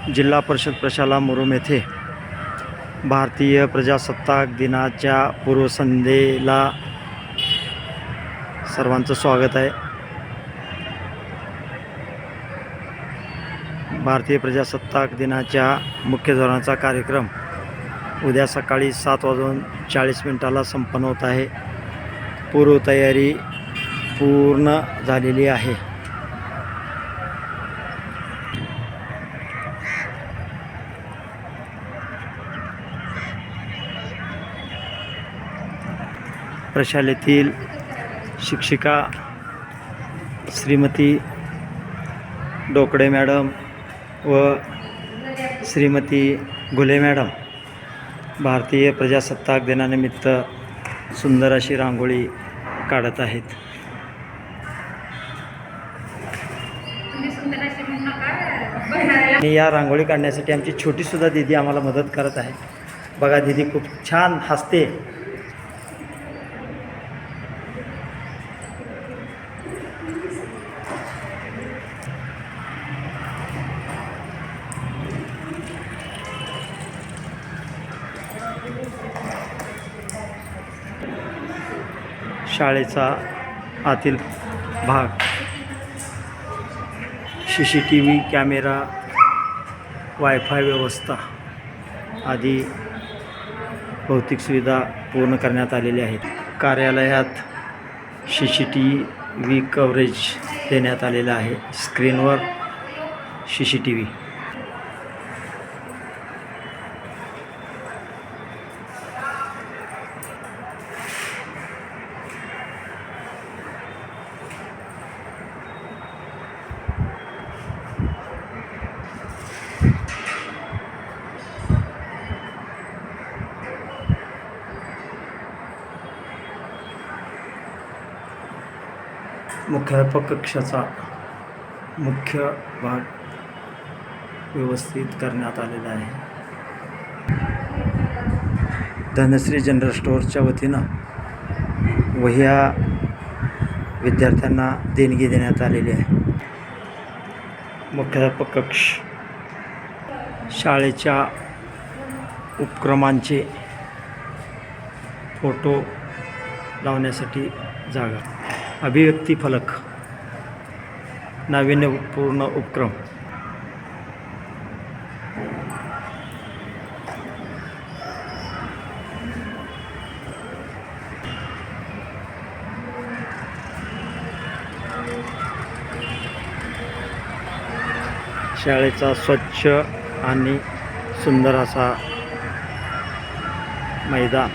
जिल्हा परिषद प्रशाला मुरुम येथे भारतीय प्रजासत्ताक दिनाच्या पूर्वसंध्येला सर्वांचं स्वागत आहे. भारतीय प्रजासत्ताक दिनाच्या मुख्य धोरणाचा कार्यक्रम उद्या सकाळी सात वाजून चाळीस मिनिटाला संपन्न होत आहे. पूर्वतयारी पूर्ण झालेली आहे. प्रशालेतील शिक्षिका श्रीमती डोकडे मॅडम व श्रीमती घुले मॅडम. भारतीय प्रजासत्ताक दिनानिमित्त सुंदर अशी रांगोळी काढत आहेत. आणि या रांगोळी काढण्यासाठी आमची छोटीसुद्धा दिदी आम्हाला मदत करत आहे. बघा दिदी खूप छान हसते. शाळेचा आतील भाग. C C T V camera WiFi व्यवस्था आदी भौतिक सुविधा पूर्ण करण्यात आलेल्या आहेत. कार्यालयात C C T V coverage देण्यात आलेलं आहे. स्क्रीनवर सी सी टी व्ही मुख्याध्यापक कक्षाचा मुख्य भाग व्यवस्थित करण्यात आलेला आहे. धनश्री जनरल स्टोअरच्या वतीनं वह्या विद्यार्थ्यांना देणगी देण्यात आलेली आहे. मुख्याध्यापक कक्ष शाळेच्या उपक्रमांचे फोटो लावण्यासाठी जागा. अभिव्यक्ती फलक. नाविन्यपूर्ण उपक्रम. शाळेचा स्वच्छ आणि सुंदर असा मैदान.